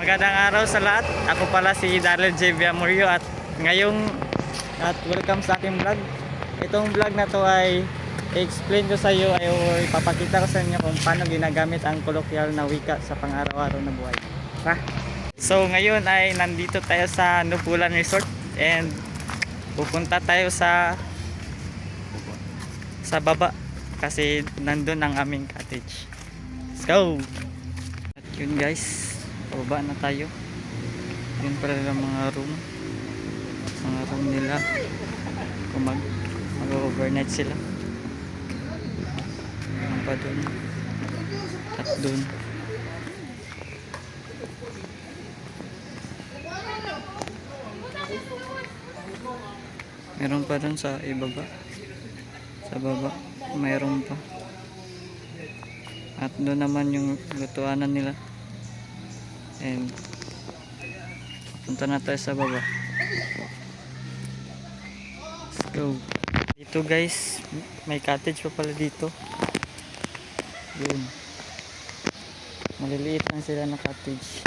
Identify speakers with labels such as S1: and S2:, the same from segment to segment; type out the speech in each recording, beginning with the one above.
S1: Magandang araw sa lahat. Ako pala si Darrell J. Villamurio at ngayong at welcome sa aking vlog. Itong vlog na to ay i-explain ko sa iyo ay ipapakita ko sa inyo kung paano ginagamit ang kolokwyal na wika sa pang-araw-araw na buhay. Ha? So ngayon ay nandito tayo sa Nupulan Resort and pupunta tayo sa sa baba kasi nandun ang aming cottage. Let's go! At yun guys, baba na tayo. Yun pala yung mga room. Mga room nila. Kung mag, mag-overnight sila. Ano pa dun? At dun. Meron pa dun sa ibaba. Sa baba, mayroon pa. At doon naman yung lutuanan nila. And punta na tayo sa baba. Let's go. Dito guys, may cottage pa pala dito. Yun. Maliliit lang sila na cottage.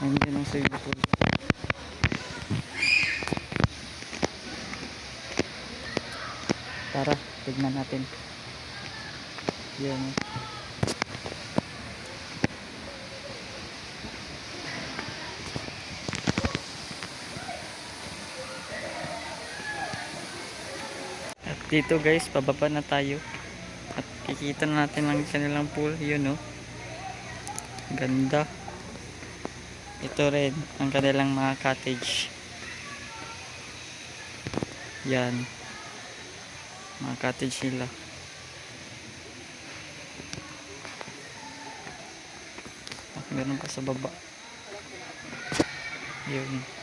S1: Nandiyan ang swimming pool. Tara, tignan natin. Yun. Dito guys, pababa na tayo. At kikita na natin ang kanilang pool. Yun oh. Ganda. Ito rin ang kanilang mga cottage. Yan. Mga cottage nila. At meron pa sa baba. Yun.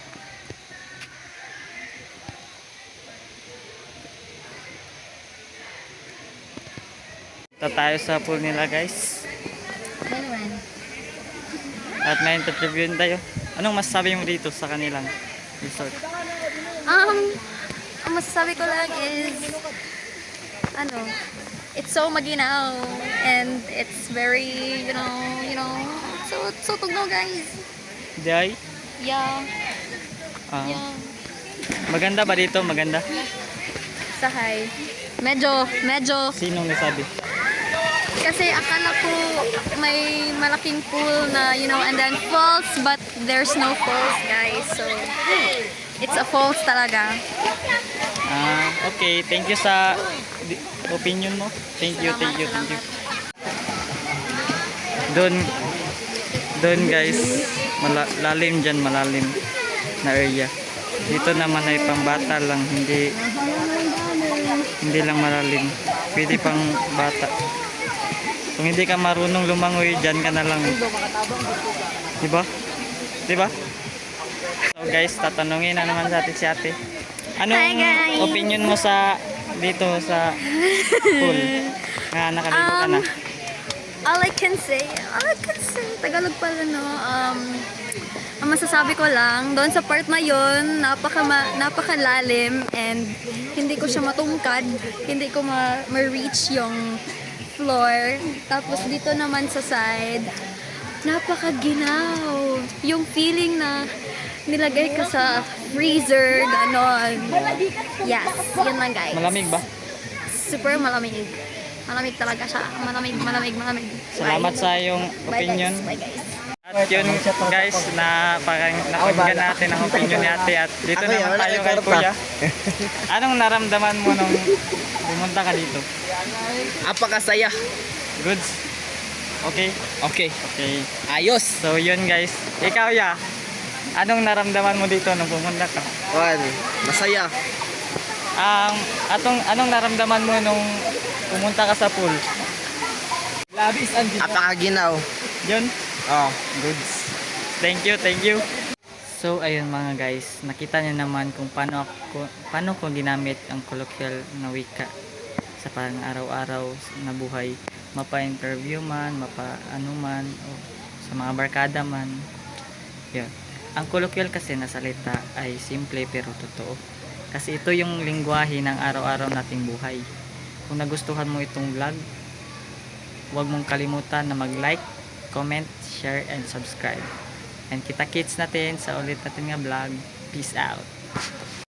S1: Punta tayo sa pool nila guys. At may interviewin tayo. Anong masasabi mo dito sa kanilang resort?
S2: Um, ang masasabi ko lang is, ano, it's so maginaw and it's very, you know, you know, so, so tugno guys.
S1: Ay?
S2: Yeah,
S1: Ah,
S2: yeah.
S1: maganda ba dito? Maganda?
S2: Sahay. Medyo, medyo,
S1: Sinong nasabi?
S2: Kasi akala ko may malaking pool na, you know, and then falls, but there's no falls guys. So, it's a falls talaga.
S1: Ah, okay. Thank you sa opinion mo. Thank you, thank you, thank you. Doon, doon guys, mala- lalim dyan, malalim na area. Dito naman ay pambata lang, hindi hindi lang malalim. Pwede pang bata. Kung hindi ka marunong lumangoy, dyan ka na lang. Diba? Diba? So guys, tatanungin na naman sa atin si ate. Anong
S2: Hi,
S1: opinion mo sa dito sa pool? Nga nakaligo ka na.
S2: Um, all I can say, all I can say, Tagalog pala no, um, ang masasabi ko lang, doon sa part na yun, napaka, napakalalim and hindi ko siya matungkad, hindi ko ma- ma-reach yung floor. Tapos dito naman sa side, napakaginaw. Yung feeling na nilagay ka sa freezer, ganon. Yes, yun lang guys
S1: Malamig ba?
S2: super malamig. Malamig talaga siya. Malamig, malamig, malamig.
S1: Salamat sa iyong
S2: Bye
S1: opinion.
S2: guys. Bye guys.
S1: Yun guys, na parang napakinggan natin ang opinion ni ate at dito
S3: Ako
S1: naman tayo kay
S3: karta.
S1: kuya. Anong naramdaman mo nung pumunta ka dito?
S3: Apakasaya.
S1: Goods? Okay?
S3: Okay.
S1: Okay.
S3: Ayos.
S1: So yun guys. Ikaw ya, anong naramdaman mo dito nung pumunta ka?
S3: Juan, masaya.
S1: Ang atong anong naramdaman mo nung pumunta ka sa pool? Labis ang
S3: Apakaginaw.
S1: Yun?
S3: Oh.
S1: Goods. Thank you, thank you. So ayun mga guys, nakita niyo naman kung paano ako paano ko ginamit ang colloquial na wika sa parang araw-araw na buhay, mapa-interview man, mapa ano man o sa mga barkada man. Yun. Ang colloquial kasi na salita ay simple pero totoo. Kasi ito yung lingwahe ng araw-araw nating buhay. Kung nagustuhan mo itong vlog, huwag mong kalimutan na mag-like, comment, share, and subscribe. And kita kits natin sa ulit natin nga vlog. Peace out.